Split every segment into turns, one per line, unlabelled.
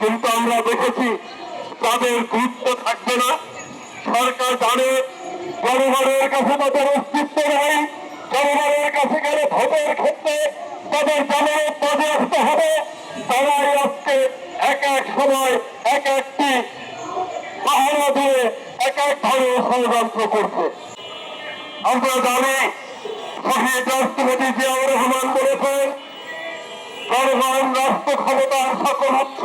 কিন্তু আমরা দেখেছি তাদের গুরুত্ব থাকবে না। সরকার জানে জনগণের কাছে তাদের অস্তিত্ব নেই, জনগণের কাছে গেলে ভোটের ক্ষেত্রে তাদের জামানত বাজেয়াপ্ত হবে। তারাই আজকে এক এক সময় এক একটি পাহারা দিয়ে এক এক ধরনের ষড়যন্ত্র করছে। আমরা জানি শহীদ রাষ্ট্রপতি জিয়াউর রহমান বলেছেন, জনগণ রাষ্ট্র ক্ষমতার সকল উৎস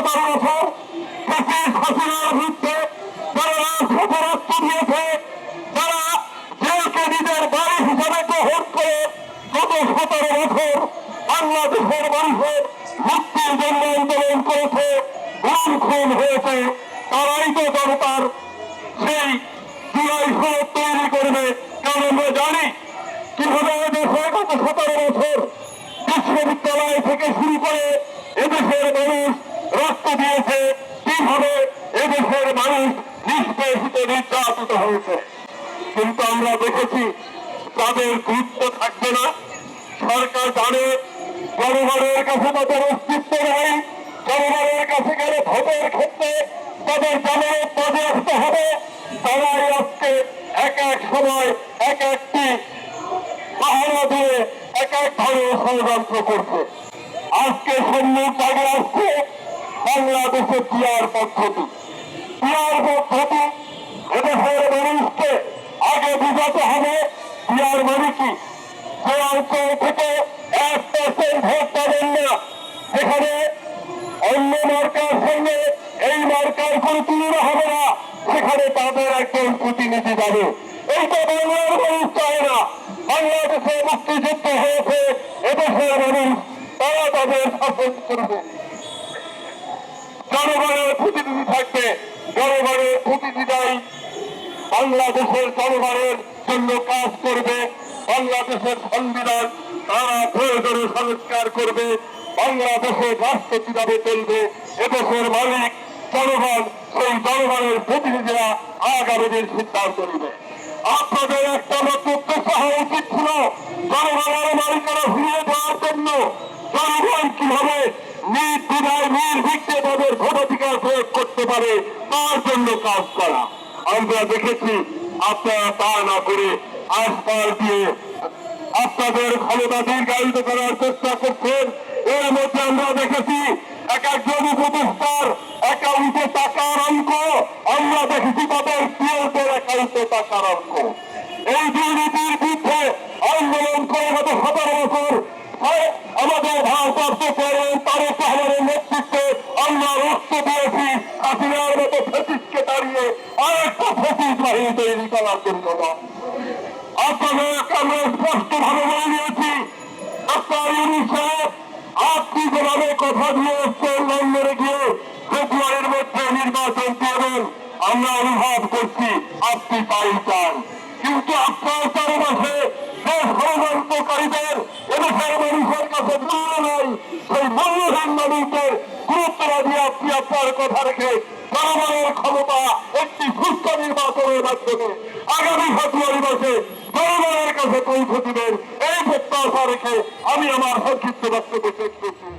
সতেরো বছর ব্রিটিশ হাসিনার বিরুদ্ধে রাজপথে রক্ত দিয়েছে। যারা জেলকে করে গত সতেরো বছর বাংলাদেশের মানুষের হয়েছে। তৈরি বিশ্ববিদ্যালয় থেকে শুরু করে এদেশের মানুষ রক্ত দিয়েছে কীভাবে এদেশের মানুষ নিষ্পেষিত, নির্যাতিত হয়েছে? কিন্তু আমরা দেখেছি তাদের গুরুত্ব থাকবে না। সরকার জানে জনগণের কাছে তাদের অস্তিত্ব নেই। জনগণের কাছে গেলে ভোটের ক্ষেত্রে তাদের জামানত বাজেয়াপ্ত হবে। তারাই আজকে এক এক সময় এক একটি পাহারা দিয়ে এক এক ধরনের ষড়যন্ত্র করছে। আজকে সম্মুখ জাগে আসছে বাংলাদেশের পিয়ার পদ্ধতি। পিয়ার পদ্ধতি এদেশের মানুষকে আগে বুঝাতে হবে পিয়ার মানে কি। যে অঞ্চল থেকে এক পার্সেন্ট ভোট পাবেন না, সেখানে অন্য মার্কার সঙ্গে এই মার্কার কোন তুলনা হবে না, সেখানে তাদের একজন প্রতিনিধি যাবে। এইটা বাংলার মানুষ চায় না। বাংলাদেশে মুক্তিযুদ্ধ হয়েছে, এদেশের মানুষ তারা তাদের শাসন করবে। জনগণের প্রতিনিধি থাকবে। জনগণের প্রতিনিধিরাই বাংলাদেশের জনগণের জন্য কাজ করবে। বাংলাদেশের সংবিধান তারা প্রয়োজনে সংস্কার করবে। বাংলাদেশের রাষ্ট্র কীভাবে চলবে। এদেশের মালিক জনগণ, সেই জনগণের প্রতিনিধিরা আগামী দিন সিদ্ধান্ত নেবে। আপনাদের একটা মাত্র উদ্দেশ্য হওয়া উচিত ছিল, জনগণের মালিকানা ফিরিয়ে দেওয়ার জন্য জনগণ কীভাবে নির্দিনায় নির্ভীকতে তাদের ভোটাধিকার প্রয়োগ করতে পারে, তার জন্য কাজ করা। আমরা দেখেছি, আপনারা তা না করে আশপাল দিয়ে আপনাদের ক্ষমতা দীর্ঘায়িত করার চেষ্টা করছেন। এর মধ্যে আমরা দেখেছি, এক একজন উপদেষ্টার অ্যাকাউন্টে টাকার অঙ্ক, আমরা দেখেছি তাদের পিওদের অ্যাকাউন্টে টাকার অঙ্ক। এই দুর্নীতির বিরুদ্ধে আন্দোলন করে গত সতেরো বছর, আমাদের ভারপ্রাপ্ত চেয়ারম্যান তারেক রহমানের নেতৃত্বে আমরা রক্ত দিয়েছি হাসিনার মতো ফেসিসকে দাঁড়িয়ে আরেকটা ফেসিস বাহিনী তৈরি করার জন্য না। আপনাদের আমরা স্পষ্ট ভাবে বলে দিয়েছি ইউনুস সাহেব আপনি যেভাবে কথা দিয়ে এসছেন লন্ডনে গিয়ে ফেব্রুয়ারির মধ্যে নির্বাচন করবেন আমরা অনুভব করছি আপনি তাই চান কিন্তু আপনার চারপাশে যে ষড়যন্ত্রকারীদের মানুষের কাছে মূল্য নাই সেই মূল্যহীন মানুষদের গুরুত্ব না দিয়ে আপনি আপনার কথা রেখে জনগণের ক্ষমতা একটি সুস্থ নির্বাচনের মাধ্যমে আগামী ফেব্রুয়ারি মাসে জনগণের কাছে পৌঁছে দিবেন। এই প্রত্যাশা রেখে আমি আমার সংক্ষিপ্ত বক্তব্য শেষ করছি।